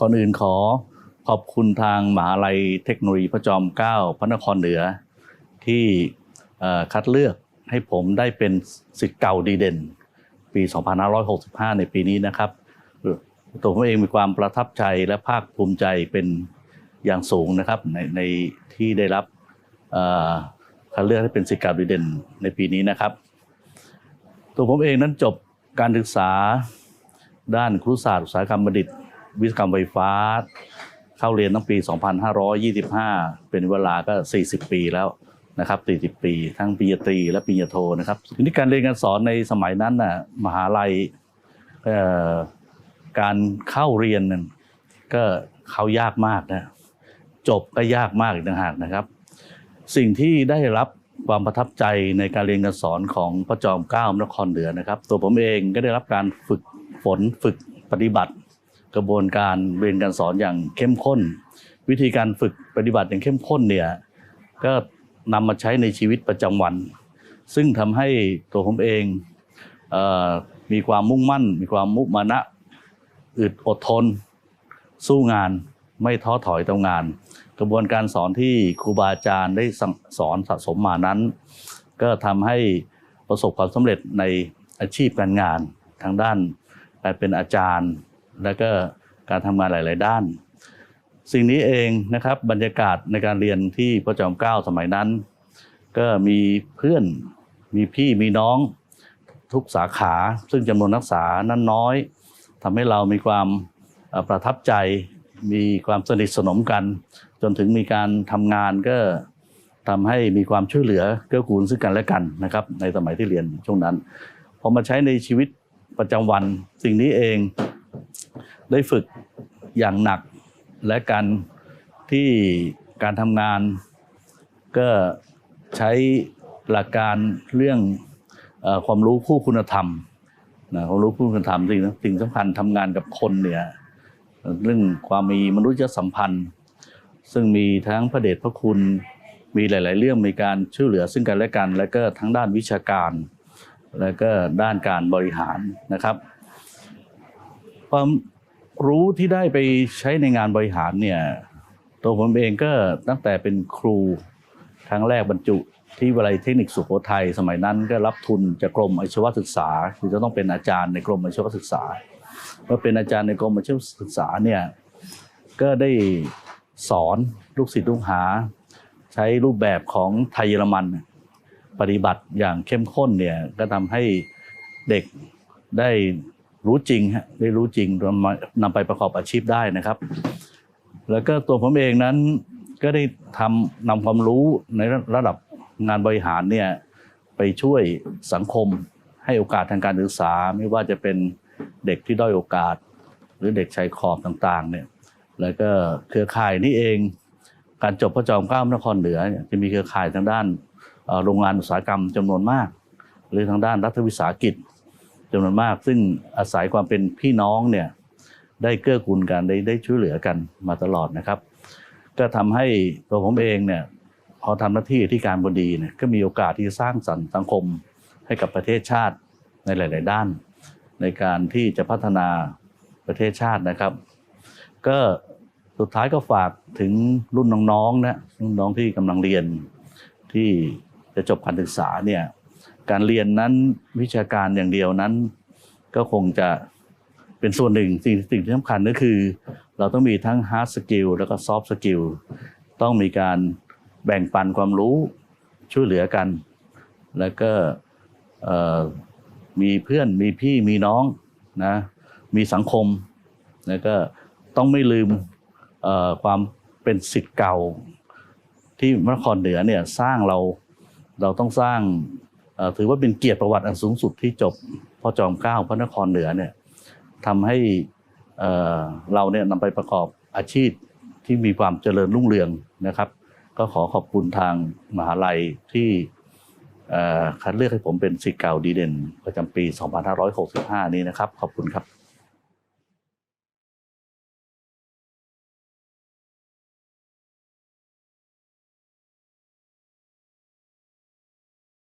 ก่อนอื่นขอขอบคุณทางมหาลัยเทคโนโลยีพระจอมเกล้าพระนครเหนือ ที่คัดเลือกให้ผมได้เป็นสิทธิ์เก่าดีเด่น ปี 2565 ในปีนี้นะครับตัวผมเองมีความประทับใจและภาคภูมิใจเป็นอย่างสูงนะครับในในที่ได้รับคัดเลือกให้เป็นสิทธิ์เก่าดีเด่นในปีนี้นะครับ ตัวผมเองนั้นจบการศึกษาด้านครุศาสตร์อุตสาหกรรมบัณฑิต วิศวกรรมไฟฟ้า เข้าเรียนตั้งปี 2525 เป็นเวลาก็ 40 ปีแล้วนะครับ40 ปี ทั้งปริญญาตรีและปริญญาโทนะครับทีนี้การเรียนการสอนในสมัยนั้นน่ะมหาลัยการเข้าเรียนนั่นก็เข้ายากมากนะจบก็ยากมากอีกต่างหากนะครับ สิ่งที่ได้รับความประทับใจในการเรียนการสอนของพระจอมเกล้านครเหนือนะครับ ตัวผมเองก็ได้รับการฝึกฝนฝึกปฏิบัติ กระบวนการเรียนการสอนอย่างเข้มข้น วิธีการฝึกปฏิบัติอย่างเข้มข้นเนี่ยก็นำมาใช้ในชีวิตประจำวัน ซึ่งทำให้ตัวผมเองเออมีความมุ่งมั่น มีความมุมานะอึดอดทน สู้งานไม่ท้อถอยต่องาน กระบวนการสอนที่ครูบาอาจารย์ได้สสอนสะสมมานั้น ก็ทำให้ประสบความสำเร็จในอาชีพการงาน ทางด้านการเป็นอาจารย์ และก็การทำงานหลาย ๆ ด้าน สิ่งนี้เองนะครับบรรยากาศในการเรียนที่พระจอมเกล้าสมัยนั้น ก็มีเพื่อนมีพี่มีน้องทุกสาขา ซึ่งจำนวนนักศึกษานั้นน้อยทำให้เรามีความประทับใจ มีความสนิทสนมกัน จนถึงมีการทำงานก็ทำให้มีความช่วยเหลือเกื้อกูลซึ่งกันและกันนะครับในสมัยที่เรียนช่วงนั้นพอมาใช้ในชีวิตประจำวันสิ่งนี้เอง ได้ฝึกอย่างหนักและการที่การทำงาน ก็ใช้หลักการเรื่องอความรู้คู่คุณธรรมนะความรู้คู่คุณธรรมสิ่งสิ่งสำคัญทำงานกับคนเนี่ยเรื่องความมีมนุษยสัมพันธ์ ซึ่งมีทั้งพระเดชพระคุณมีหลาย ๆ เรื่องมีการช่วยเหลือซึ่งกันและกัน และก็ทั้งด้านวิชาการ และก็ด้านการบริหารนะครับความ รู้ที่ได้ไปใช้ในงานบริหารเนี่ยตัวผมเองก็ตั้งแต่เป็นครูครั้งแรกบรรจุที่วิทยาลัยเทคนิคสุโขทัยสมัยนั้นก็รับทุนจากกรมอาชีวศึกษาคือจะต้องเป็นอาจารย์ในกรมอาชีวศึกษาเมื่อเป็นอาจารย์ในกรมอาชีวศึกษาเนี่ยก็ได้สอนลูกศิษย์ลูกหา ใช้รูปแบบของไทยเยอรมัน ปฏิบัติอย่างเข้มข้นเนี่ยก็ทำให้เด็กได้ รู้จริงฮะได้รู้จริงนำมานำไปประกอบอาชีพได้นะครับ แล้วก็ตัวผมเองนั้นก็ได้ทำนำความรู้ในระดับงานบริหารเนี่ยไปช่วยสังคมให้โอกาสทางการศึกษา ไม่ว่าจะเป็นเด็กที่ด้อยโอกาส หรือเด็กชายขอบต่างๆเนี่ยแล้วก็เครือข่ายนี่เอง การจบพระจอมเกล้านครเหนือจะมีเครือข่ายทางด้านโรงงานอุตสาหกรรมจำนวนมาก หรือทางด้านรัฐวิสาหกิจ จำนวนมาก ซึ่งอาศัยความเป็นพี่น้องเนี่ยได้เกื้อกูลกันได้ได้ช่วยเหลือกันมาตลอดนะครับ ก็ทำให้ตัวผมเองเนี่ยพอทำหน้าที่ที่การบดีเนี่ยก็มีโอกาสที่จะสร้างสรรค์สังคมให้กับประเทศชาติในหลาย ๆ ด้าน ในการที่จะพัฒนาประเทศชาตินะครับ ก็สุดท้ายก็ฝากถึงรุ่นน้องๆนะรุ่นน้องที่กำลังเรียนที่จะจบการศึกษาเนี่ย การเรียนนั้นวิชาการอย่างเดียวนั้น ก็คงจะเป็นส่วนหนึ่งสิ่งสิ่งที่สำคัญก็คือ เราต้องมีทั้ง hard skill แล้วก็ soft skill ต้องมีการแบ่งปันความรู้ช่วยเหลือกัน แล้วก็มีเพื่อนมีพี่มีน้องนะมีสังคม แล้วก็ต้องไม่ลืมความเป็นสิทธิ์เก่าที่นครเหนือเนี่ยสร้างเราเราต้องสร้าง ถือว่าเป็นเกียรติประวัติอันสูงสุดที่จบพ่อจอมเกล้าพระนครเหนือเนี่ยทำให้เราเนี่ยนำไปประกอบอาชีพที่มีความเจริญรุ่งเรืองนะครับ ก็ขอขอบคุณทางมหาลัยที่คัดเลือกให้ผมเป็นศิษย์เก่าดีเด่นประจำปี 2565 นี้นะครับ ขอบคุณครับ